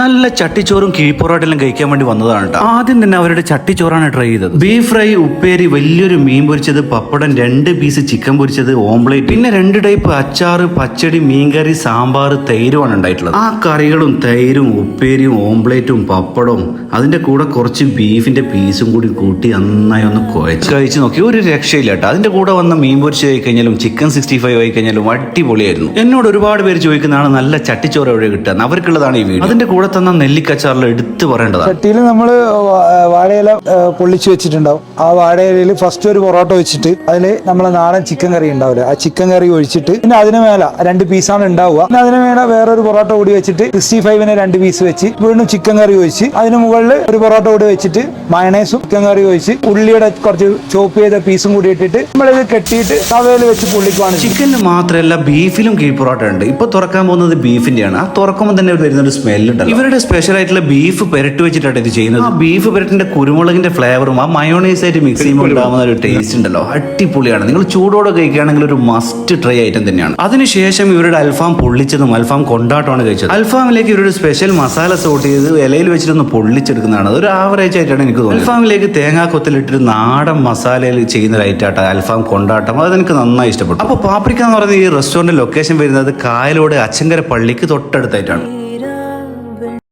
നല്ല ചട്ടിച്ചോറും കിഴിപ്പൊറോട്ടെല്ലാം കഴിക്കാൻ വേണ്ടി വന്നതാണ് കേട്ടോ. ആദ്യം തന്നെ അവരുടെ ചട്ടിച്ചോറാണ് ട്രൈ ചെയ്തത്. ബീഫ് ഫ്രൈ ഉപ്പേരി വലിയൊരു മീൻ പൊരിച്ചത് പപ്പടം രണ്ട് പീസ് ചിക്കൻ പൊരിച്ചത് ഓംപ്ലേറ്റ് പിന്നെ രണ്ട് ടൈപ്പ് അച്ചാറ് പച്ചടി മീൻകറി സാമ്പാർ തൈരുമാണ് ഉണ്ടായിട്ടുള്ളത്. ആ കറികളും തൈരും ഉപ്പേരിയും ഓംപ്ലേറ്റും പപ്പടവും അതിന്റെ കൂടെ കുറച്ച് ബീഫിന്റെ പീസും കൂടി കൂട്ടി നന്നായി ഒന്ന് കുഴച്ച്. കഴിച്ച് നോക്കി. ഒരു രക്ഷയില്ല കേട്ടോ. അതിന്റെ കൂടെ വന്ന മീൻ പൊരിച്ച് ആയി കഴിഞ്ഞാലും ചിക്കൻ സിക്സ്റ്റി ഫൈവ് ആയി കഴിഞ്ഞാലും അടിപൊളിയായിരുന്നു. എന്നോട് ഒരുപാട് പേര് ചോദിക്കുന്നതാണ് നല്ല ചട്ടിച്ചോറ് എവിടെ കിട്ടുക? അവർക്കുള്ളതാണ് ഈ വീട് അതിന്റെ കൂടെ തന്ന നെല്ലിക്കച്ചാറിൽ എടുത്തു പറയേണ്ടതാണ്. ചട്ടിയിൽ നമ്മൾ വാഴയില പൊള്ളിച്ചു പൊള്ളിച്ച് വെച്ചിട്ടുണ്ടാവും. ആ വാഴയിലയിൽ ഫസ്റ്റ് ഒരു പൊറോട്ട വെച്ചിട്ട് അതിൽ നമ്മൾ നാടൻ ചിക്കൻ കറി ഉണ്ടാവില്ല? ആ ചിക്കൻ കറി ഒഴിച്ചിട്ട് പിന്നെ അതിന് മേലെ രണ്ട് പീസാണ് ഉണ്ടാവുക. പിന്നെ അതിന് മേലെ വേറൊരു പൊറോട്ട കൂടി വെച്ചിട്ട് സിക്സ്റ്റി ഫൈവിന് രണ്ട് പീസ് വെച്ച് വീണ്ടും ചിക്കൻ കറി ഒഴിച്ച് അതിന് മുകളിൽ ഒരു പൊറോട്ട കൂടി വെച്ചിട്ട് മയണൈസും ചിക്കൻ കറി ഒഴിച്ച് ഉള്ളിയുടെ കുറച്ച് ചോപ്പ് ചെയ്ത പീസും കൂടി ഇട്ടിട്ട് നമ്മളിത് കെട്ടിയിട്ട് തവയിൽ വെച്ച് പൊള്ളിക്കുവാണ്. ചിക്കനിൽ മാത്രമല്ല ബീഫിലും കീഴ്പൊറോട്ട ഉണ്ട്. ഇപ്പൊ തുറക്കാൻ പോകുന്നത് ബീഫിന്റെയാണ് ആ തുറക്കുമ്പോൾ തന്നെ വരുന്ന ഒരു സ്മെല്ലുണ്ട് ഇവരുടെ സ്പെഷ്യൽ ആയിട്ടുള്ള ബീഫ് പെരട്ട് വെച്ചിട്ടാണ് ഇത് ചെയ്യുന്നത്. ആ ബീഫ് പെരട്ടിന്റെ കുരുമുളകിന്റെ ഫ്ലേവറും ആ മയോണൈസ് ആയിട്ട് മിക്സ് ചെയ്യുമ്പോൾ ഉണ്ടാകുന്ന ഒരു ടേസ്റ്റ് ഉണ്ടല്ലോ. അടിപൊളിയാണ്. നിങ്ങൾ ചൂടോടെ കഴിക്കുകയാണെങ്കിൽ ഒരു മസ്റ്റ് ട്രൈ ഐറ്റം തന്നെയാണ്. അതിനുശേഷം ഇവരുടെ അൽഫാം പൊള്ളിച്ചതും അൽഫാം കൊണ്ടാട്ടമാണ് കഴിച്ചത്. അൽഫാമിലേക്ക് ഇവരുടെ സ്പെഷ്യൽ മസാല സോട്ട് ചെയ്ത് ഇലയിൽ വെച്ചിട്ടൊന്ന് പൊള്ളിച്ചെടുക്കുന്നതാണ് ഒരു ആവറേജ് ആയിട്ടാണ് എനിക്ക് തോന്നുന്നത് അൽഫാമിലേക്ക് തേങ്ങാ കൊത്തിലിട്ടൊരു നാടൻ മസാലയിൽ ചെയ്യുന്ന ഒരു ഐറ്റാട്ട അൽഫാം കൊണ്ടാട്ടം. അതെനിക്ക് നന്നായി ഇഷ്ടപ്പെട്ടു. അപ്പോൾ പാപ്രിക്ക എന്ന് പറയുന്ന ഈ റെസ്റ്റോറന്റ് ലൊക്കേഷൻ വരുന്നത് കായലോട് അച്ചങ്കര പള്ളിക്ക് തൊട്ടടുത്തായിട്ടാണ്.